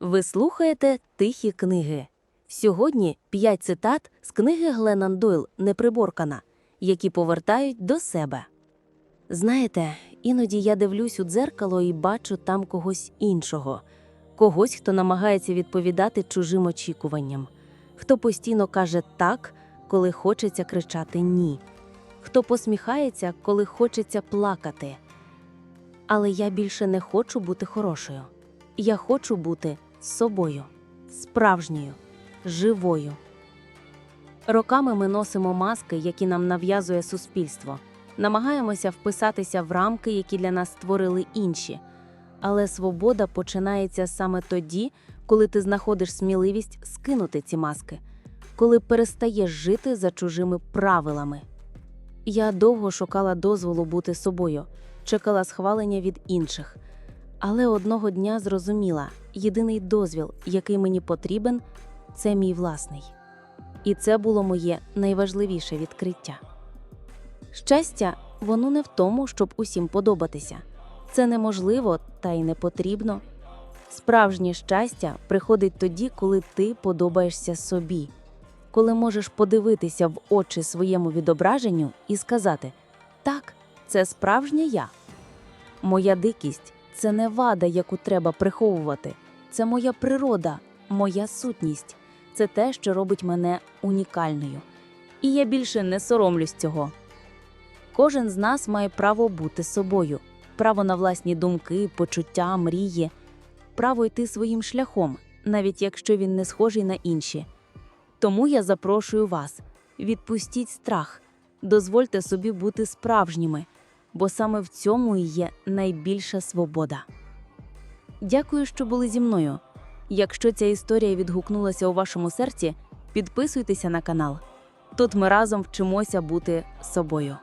Ви слухаєте Тихі книги. Сьогодні п'ять цитат з книги Гленнан Дойл Неприборкана, які повертають до себе. Знаєте, іноді я дивлюсь у дзеркало і бачу там когось іншого, когось, хто намагається відповідати чужим очікуванням, хто постійно каже так, коли хочеться кричати ні, хто посміхається, коли хочеться плакати. Але я більше не хочу бути хорошою. Я хочу бути собою, справжньою, живою. Роками ми носимо маски, які нам нав'язує суспільство, намагаємося вписатися в рамки, які для нас створили інші. Але свобода починається саме тоді, коли ти знаходиш сміливість скинути ці маски, коли перестаєш жити за чужими правилами. Я довго шукала дозволу бути собою, чекала схвалення від інших. Але одного дня зрозуміла, єдиний дозвіл, який мені потрібен, це мій власний. І це було моє найважливіше відкриття. Щастя, воно не в тому, щоб усім подобатися. Це неможливо та й не потрібно. Справжнє щастя приходить тоді, коли ти подобаєшся собі, коли можеш подивитися в очі своєму відображенню і сказати: Так, це справжнє я. Моя дикість це не вада, яку треба приховувати. Це моя природа, моя сутність. Це те, що робить мене унікальною. І я більше не соромлюсь цього. Кожен з нас має право бути собою, право на власні думки, почуття, мрії, право йти своїм шляхом, навіть якщо він не схожий на інші. Тому я запрошую вас: відпустіть страх, дозвольте собі бути справжніми бо саме в цьому і є найбільша свобода. Дякую, що були зі мною. Якщо ця історія відгукнулася у вашому серці, підписуйтеся на канал. Тут ми разом вчимося бути собою.